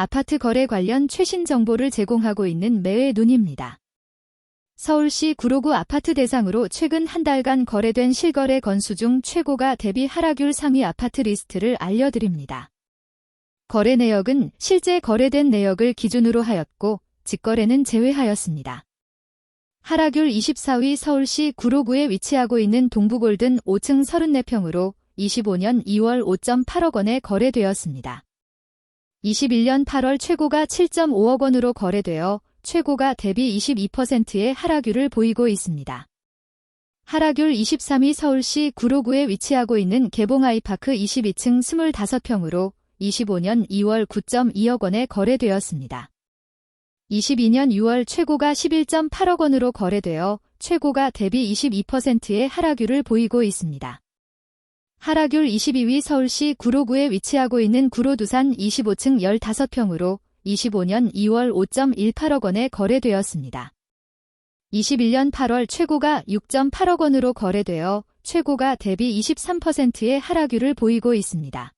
아파트 거래 관련 최신 정보를 제공하고 있는 매의 눈입니다. 서울시 구로구 아파트 대상으로 최근 한 달간 거래된 실거래 건수 중 최고가 대비 하락률 상위 아파트 리스트를 알려드립니다. 거래 내역은 실제 거래된 내역을 기준으로 하였고 직거래는 제외하였습니다. 하락률 24위 서울시 구로구에 위치하고 있는 동부골든 5층 34평으로 25년 2월 5.8억 원에 거래되었습니다. 21년 8월 최고가 7.5억 원으로 거래되어 최고가 대비 22%의 하락률을 보이고 있습니다. 하락률 23위 서울시 구로구에 위치하고 있는 개봉아이파크 22층 25평으로 25년 2월 9.2억 원에 거래되었습니다. 22년 6월 최고가 11.8억 원으로 거래되어 최고가 대비 22%의 하락률을 보이고 있습니다. 하락률 22위 서울시 구로구에 위치하고 있는 구로두산 25층 15평으로 25년 2월 5.18억 원에 거래되었습니다. 21년 8월 최고가 6.8억 원으로 거래되어 최고가 대비 23%의 하락률을 보이고 있습니다.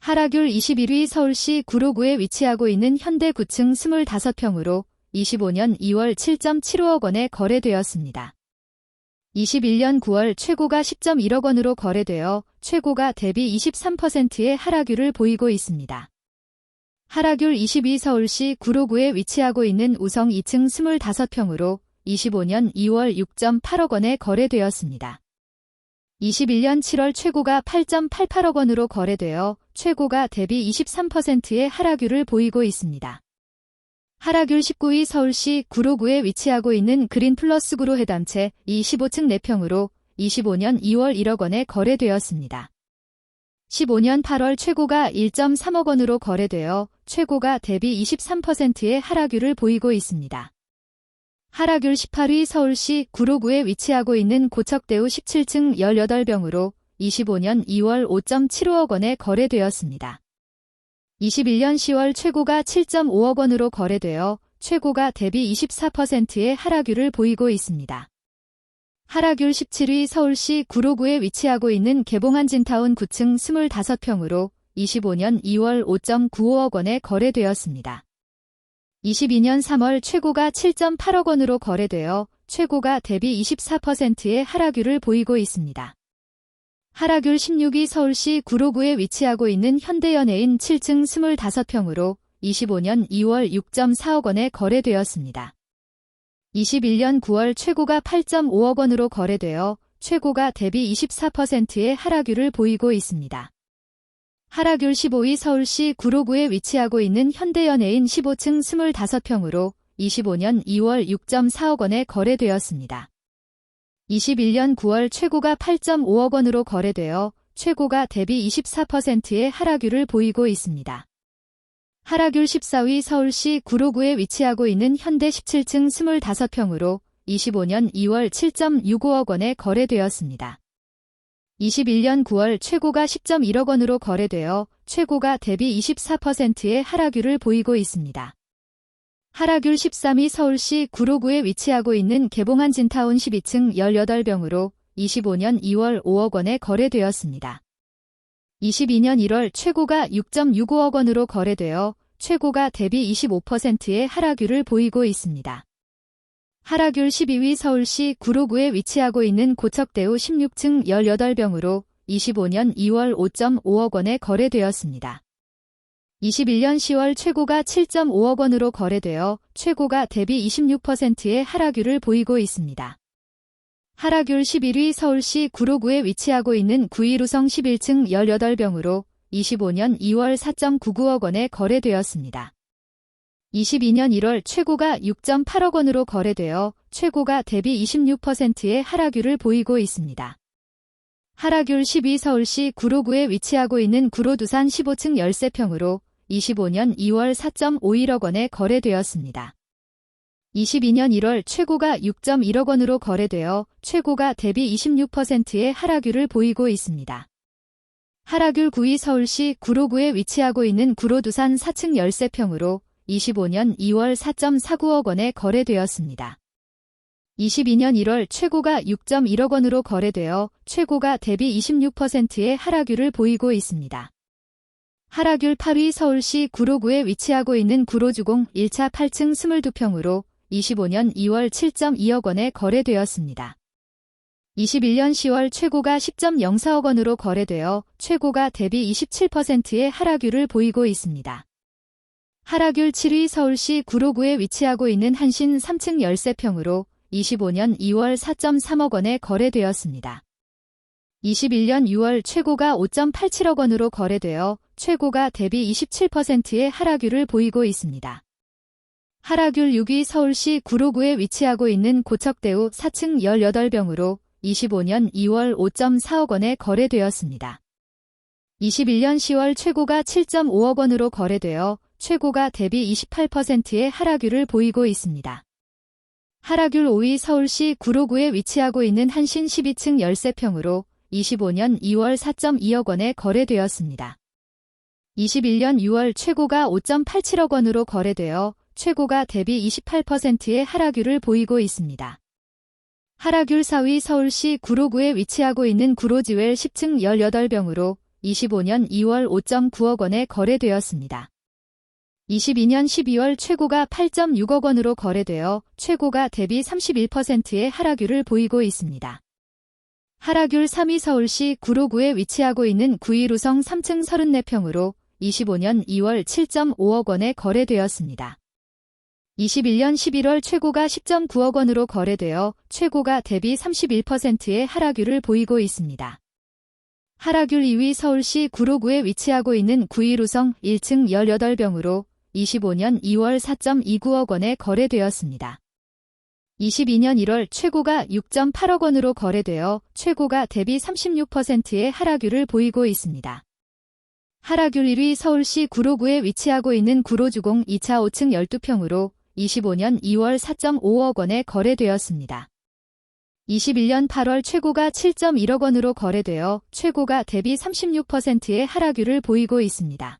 하락률 21위 서울시 구로구에 위치하고 있는 현대 9층 25평으로 25년 2월 7.75억 원에 거래되었습니다. 21년 9월 최고가 10.1억 원으로 거래되어 최고가 대비 23%의 하락률을 보이고 있습니다. 하락률 22 서울시 구로구에 위치하고 있는 우성 2층 25평으로 25년 2월 6.8억 원에 거래되었습니다. 21년 7월 최고가 8.88억 원으로 거래되어 최고가 대비 23%의 하락률을 보이고 있습니다. 하락률 19위 서울시 구로구에 위치하고 있는 그린 플러스 구로 해담채 25층 4평으로 25년 2월 1억 원에 거래되었습니다. 15년 8월 최고가 1.3억 원으로 거래되어 최고가 대비 23%의 하락률을 보이고 있습니다. 하락률 18위 서울시 구로구에 위치하고 있는 고척대우 17층 18병으로 25년 2월 5.75억 원에 거래되었습니다. 21년 10월 최고가 7.5억 원으로 거래되어 최고가 대비 24%의 하락률을 보이고 있습니다. 하락률 17위 서울시 구로구에 위치하고 있는 개봉한 진타운 9층 25평으로 25년 2월 5.95억 원에 거래되었습니다. 22년 3월 최고가 7.8억 원으로 거래되어 최고가 대비 24%의 하락률을 보이고 있습니다. 하락률 16위 서울시 구로구에 위치하고 있는 현대연예인 7층 25평으로 25년 2월 6.4억 원에 거래되었습니다. 21년 9월 최고가 8.5억 원으로 거래되어 최고가 대비 24%의 하락률을 보이고 있습니다. 하락률 15위 서울시 구로구에 위치하고 있는 현대연예인 15층 25평으로 25년 2월 6.4억 원에 거래되었습니다. 21년 9월 최고가 8.5억 원으로 거래되어 최고가 대비 24%의 하락률을 보이고 있습니다. 하락률 14위 서울시 구로구에 위치하고 있는 현대 17층 25평으로 25년 2월 7.65억 원에 거래되었습니다. 21년 9월 최고가 10.1억 원으로 거래되어 최고가 대비 24%의 하락률을 보이고 있습니다. 하락률 13위 서울시 구로구에 위치하고 있는 개봉한 진타운 12층 18병으로 25년 2월 5억 원에 거래되었습니다. 22년 1월 최고가 6.65억 원으로 거래되어 최고가 대비 25%의 하락률을 보이고 있습니다. 하락률 12위 서울시 구로구에 위치하고 있는 고척대우 16층 18병으로 25년 2월 5.5억 원에 거래되었습니다. 21년 10월 최고가 7.5억 원으로 거래되어 최고가 대비 26%의 하락률을 보이고 있습니다. 하락률 11위 서울시 구로구에 위치하고 있는 9일우성 11층 18병으로 25년 2월 4.99억 원에 거래되었습니다. 22년 1월 최고가 6.8억 원으로 거래되어 최고가 대비 26%의 하락률을 보이고 있습니다. 하락률 12 서울시 구로구에 위치하고 있는 구로두산 15층 13평으로 25년 2월 4.51억 원에 거래되었습니다. 22년 1월 최고가 6.1억 원으로 거래되어 최고가 대비 26%의 하락률을 보이고 있습니다. 하락률 9위 서울시 구로구에 위치하고 있는 구로두산 4층 13평으로 25년 2월 4.49억 원에 거래되었습니다. 22년 1월 최고가 6.1억 원으로 거래되어 최고가 대비 26%의 하락률을 보이고 있습니다. 하락률 8위 서울시 구로구에 위치하고 있는 구로주공 1차 8층 22평으로 25년 2월 7.2억 원에 거래되었습니다. 21년 10월 최고가 10.04억 원으로 거래되어 최고가 대비 27%의 하락률을 보이고 있습니다. 하락률 7위 서울시 구로구에 위치하고 있는 한신 3층 13평으로 25년 2월 4.3억 원에 거래되었습니다. 21년 6월 최고가 5.87억 원으로 거래되어 최고가 대비 27%의 하락률을 보이고 있습니다. 하락률 6위 서울시 구로구에 위치하고 있는 고척대우 4층 18병으로 25년 2월 5.4억 원에 거래되었습니다. 21년 10월 최고가 7.5억 원으로 거래되어 최고가 대비 28%의 하락률을 보이고 있습니다. 하락률 5위 서울시 구로구에 위치하고 있는 한신 12층 13평으로 25년 2월 4.2억 원에 거래되었습니다. 21년 6월 최고가 5.87억 원으로 거래되어 최고가 대비 28%의 하락률을 보이고 있습니다. 하락률 4위 서울시 구로구에 위치하고 있는 구로지웰 10층 18병으로 25년 2월 5.9억 원에 거래되었습니다. 22년 12월 최고가 8.6억 원으로 거래되어 최고가 대비 31%의 하락률을 보이고 있습니다. 하락률 3위 서울시 구로구에 위치하고 있는 구이루성 3층 34평으로 25년 2월 7.5억 원에 거래되었습니다. 21년 11월 최고가 10.9억 원으로 거래되어 최고가 대비 31%의 하락률을 보이고 있습니다. 하락률 2위 서울시 구로구에 위치하고 있는 구이루성 1층 18병으로 25년 2월 4.29억 원에 거래되었습니다. 22년 1월 최고가 6.8억 원으로 거래되어 최고가 대비 36%의 하락률을 보이고 있습니다. 하락률 1위 서울시 구로구에 위치하고 있는 구로주공 2차 5층 12평으로 25년 2월 4.5억 원에 거래되었습니다. 21년 8월 최고가 7.1억 원으로 거래되어 최고가 대비 36%의 하락률을 보이고 있습니다.